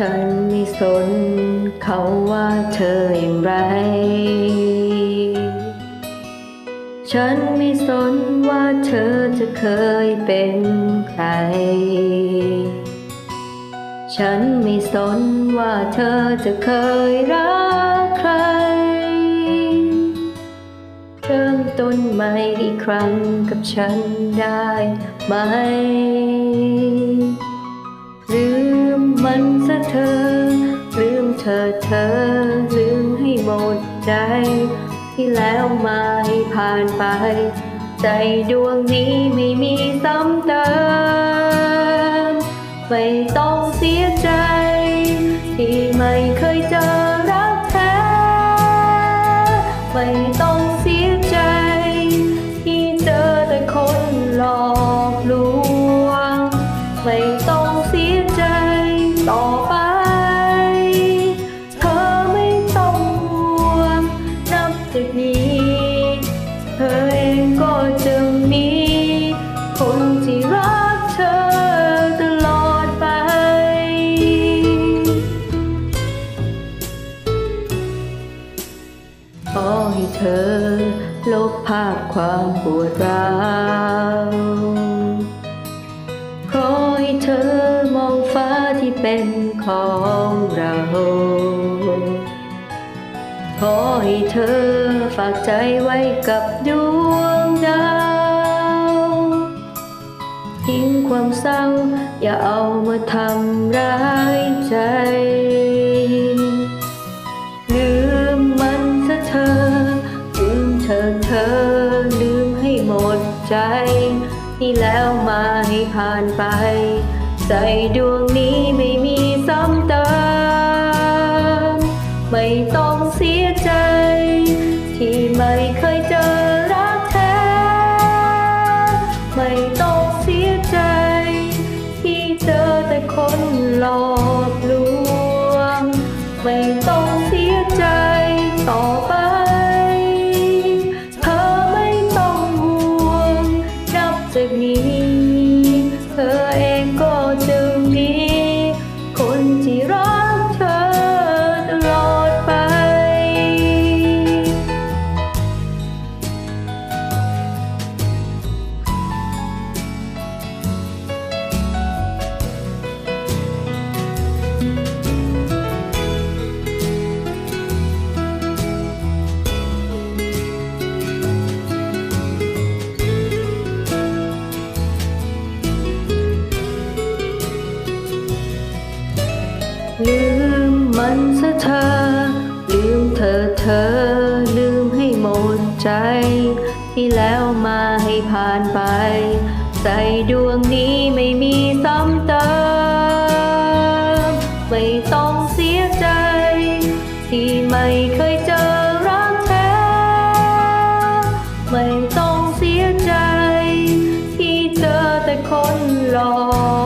ฉันไม่สนเขาว่าเธออย่างไร ฉันไม่สนว่าเธอจะเคยเป็นใคร ฉันไม่สนว่าเธอจะเคยรักใคร เริ่มต้นใหม่อีกครั้งกับฉันได้ไหม เธอลืมให้หมดใจ ที่แล้วมาให้ผ่านไป ใจดวงนี้ไม่มีซ้ำเติมไม่ต้องเสียใจ ที่ไม่เคยเจอรักแท้ไม่ต้องเสียใจ ที่เจอแต่คนหลอกลวงไม่ต้อง จากนี้ เธอเองก็จะมี คนที่รักเธอตลอดไป ขอให้เธอ ลบภาพความปวดร้าวขอให้เธอมองฟ้าที่เป็นของเรา ขอให้เธอฝากใจไว้กับดวงดาวทิ้งความเศร้า อย่าเอามาทำร้ายใจ ลืมมันซะเธอ ลืมเธอเธอ ลืมให้หมดใจ ที่แล้วมาให้ผ่านไป ใจดวงนี้ไม่มี ใจ ที่แล้วมาให้ผ่านไป ใจดวงนี้ไม่มีซ้ำเติม ไม่ต้องเสียใจ ที่ไม่เคยเจอรักแท้ ไม่ต้องเสียใจ ที่เจอแต่คนหลอก